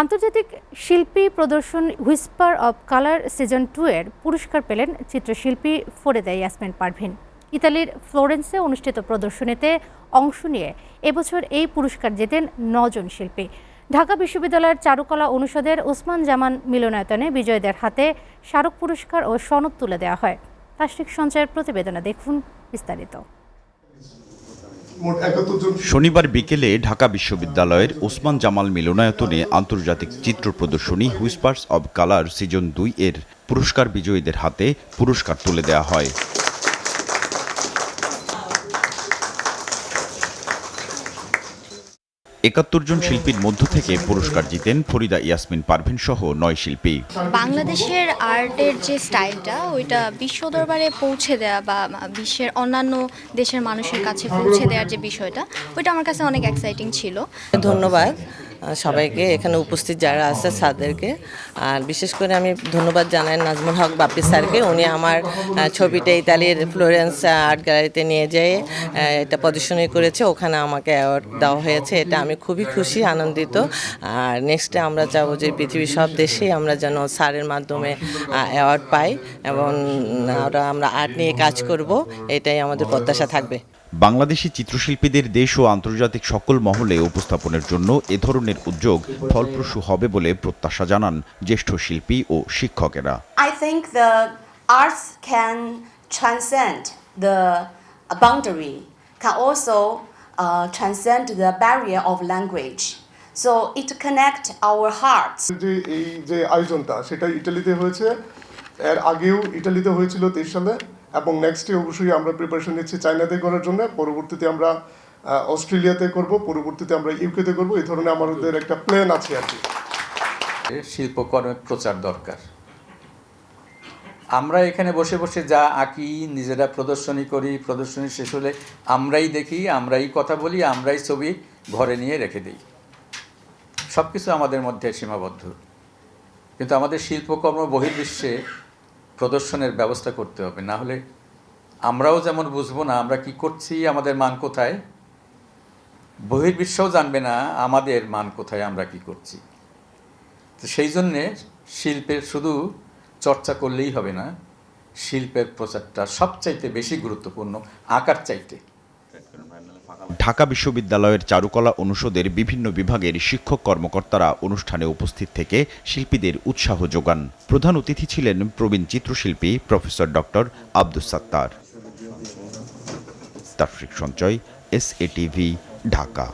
আন্তর্জাতিক শিল্পী প্রদর্শন whisper of colour season two এর পুরস্কার পেলেন চিত্রশিল্পী ফরিদা ইয়াসমিন পারভিন। ইতালির ফ্লোরেন্সে অনুষ্ঠিত প্রদর্শনীতে অংশ নিয়ে এবছর এই পুরস্কার জেতেন নজন শিল্পী। ঢাকা বিশ্ববিদ্যালয়ের চারুকলা অনুষদের ওসমান জামান মিলনায়তনে বিজয়ীদের হাতে স্মারক পুরস্কার ও সনদ তুলে দেওয়া হয়। তাসরিক সঞ্চয়ের প্রতিবেদনে দেখুন বিস্তারিত। শনিবার বিকেলে ঢাকা বিশ্ববিদ্যালয়ের ওসমান জামাল মিলনায়তনে আন্তর্জাতিক চিত্র প্রদর্শনী হুইসপার্স অব কালার সিজন দুই এর পুরস্কার বিজয়ীদের হাতে পুরস্কার তুলে দেওয়া হয়। একাত্তর জন শিল্পীর মধ্য থেকে পুরস্কার জিতেন ফরিদা ইয়াসমিন পারভিন সহ নয় শিল্পী। বাংলাদেশের আর্টের যে স্টাইলটা ওইটা বিশ্ব দরবারে পৌঁছে দেওয়া বা বিশ্বের অন্যান্য দেশের মানুষের কাছে পৌঁছে দেওয়ার যে বিষয়টা ওইটা আমার কাছে অনেক এক্সাইটিং ছিল। ধন্যবাদ। সবাইকে, এখানে উপস্থিত যারা আছে স্যারদেরকে। আর বিশেষ করে আমি ধন্যবাদ জানাই নাজমুল হক বাপ্পি স্যারকে। উনি আমার ছবিটা ইতালির ফ্লোরেন্স আর্ট গ্যালারিতে নিয়ে যেয়ে এটা প্রদর্শনী করেছে। ওখানে আমাকে অ্যাওয়ার্ড দেওয়া হয়েছে। এটা আমি খুবই খুশি, আনন্দিত। আর নেক্সটে আমরা চাবো যে পৃথিবীর সব দেশেই আমরা যেন স্যারের মাধ্যমে অ্যাওয়ার্ড পাই। এবং আমরা আর্ট নিয়ে কাজ করব। এটাই আমাদের প্রত্যাশা থাকবে। বাংলাদেশি চিত্রশিল্পীদের দেশ ও আন্তর্জাতিক সকল মহলে উপস্থাপনের জন্য এ ধরনের উদ্যোগ ফলপ্রসূ হবে বলে প্রত্যাশা জানান জ্যেষ্ঠ শিল্পী ও শিক্ষকেরা I think the arts can transcend the boundary, can also uh, transcend the barrier of language. So it connect our hearts. যে এই যে আয়োজনটা সেটা ইটালিতে হয়েছে এর আগেও ইটালিতে হয়েছিল তেইশ সালে এবং নেক্সটে অবশ্যই আমরা প্রিপারেশন নিচ্ছি চায়নাতে করার জন্য, পরবর্তীতে আমরা অস্ট্রেলিয়াতে করব, পরবর্তীতে আমরা ইউকেতে করব, এই ধরনের আমাদের একটা প্ল্যান আছে আর কি। শিল্পকর্মের প্রচার দরকার। আমরা এখানে বসে বসে যা আঁকি, নিজেরা প্রদর্শনী করি, প্রদর্শনী শেষ হলে আমরাই দেখি, আমরাই কথা বলি, আমরাই ছবি ঘরে নিয়ে রেখে দিই। সব কিছু আমাদের মধ্যে সীমাবদ্ধ। কিন্তু আমাদের শিল্পকর্ম বহির্বিশ্বে প্রদর্শনের ব্যবস্থা করতে হবে। না হলে আমরাও যেমন বুঝব না, আমরা কি করছি, আমাদের মান কোথায়? বহির্বিশ্বও জানবে না আমাদের মান কোথায়, আমরা কি করছি। তো সেই জন্যে শিল্পের শুধু চর্চা করলেই হবে না, শিল্পের প্রচারটা সবচাইতে বেশি গুরুত্বপূর্ণ, আঁকার চাইতে। ঢাকা বিশ্ববিদ্যালয়ের চারুকলা অনুষদের বিভিন্ন বিভাগের শিক্ষক কর্মকর্তারা অনুষ্ঠানে উপস্থিত থেকে শিল্পীদের উৎসাহ যোগান। প্রধান অতিথি ছিলেন প্রবীণ চিত্রশিল্পী professor doctor Abdus Sattar. Tafrik Sanchay S Dhaka.